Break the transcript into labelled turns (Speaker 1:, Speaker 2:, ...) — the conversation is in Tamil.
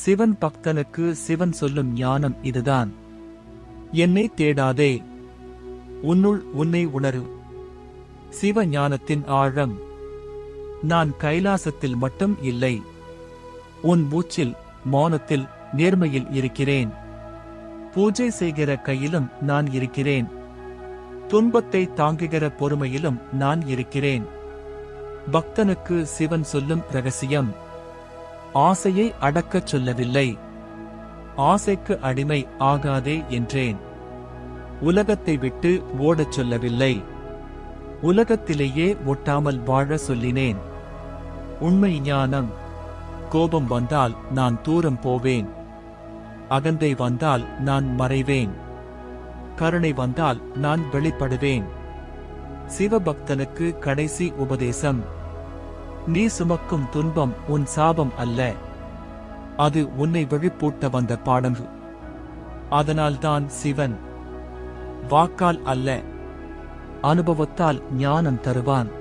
Speaker 1: சிவன் பக்தனுக்கு சிவன் சொல்லும் ஞானம் இதுதான். என்னை தேடாதே. உன்னுள் உன்னை உணரு சிவ ஞானத்தின் ஆழம். நான் கைலாசத்தில் மட்டும் இல்லை. உன் மூச்சில் மௌனத்தில் நேர்மையில் இருக்கிறேன். பூஜை செய்கிற கையிலும் நான் இருக்கிறேன். துன்பத்தை தாங்குகிற பொறுமையிலும் நான் இருக்கிறேன். பக்தனுக்கு சிவன் சொல்லும் ரகசியம். ஆசையை அடக்கச் சொல்லவில்லை. ஆசைக்கு அடிமை ஆகாதே என்றேன். உலகத்தை விட்டு ஓடச் சொல்லவில்லை. உலகத்திலேயே ஒட்டாமல் வாழ சொல்லினேன். உண்மை ஞானம். கோபம் வந்தால் நான் தூரம் போவேன். அகந்தை வந்தால் நான் மறைவேன். கருணை வந்தால் நான் வெளிப்படுவேன். சிவபக்தனுக்கு கடைசி உபதேசம். நீ சுமக்கும் துன்பம் உன் சாபம் அல்ல. அது உன்னை வெளிப்பூட்ட வந்த பாடம். அதனால்தான் சிவன். வாக்கால் அல்ல. அனுபவத்தால் ஞானம் தருவான்.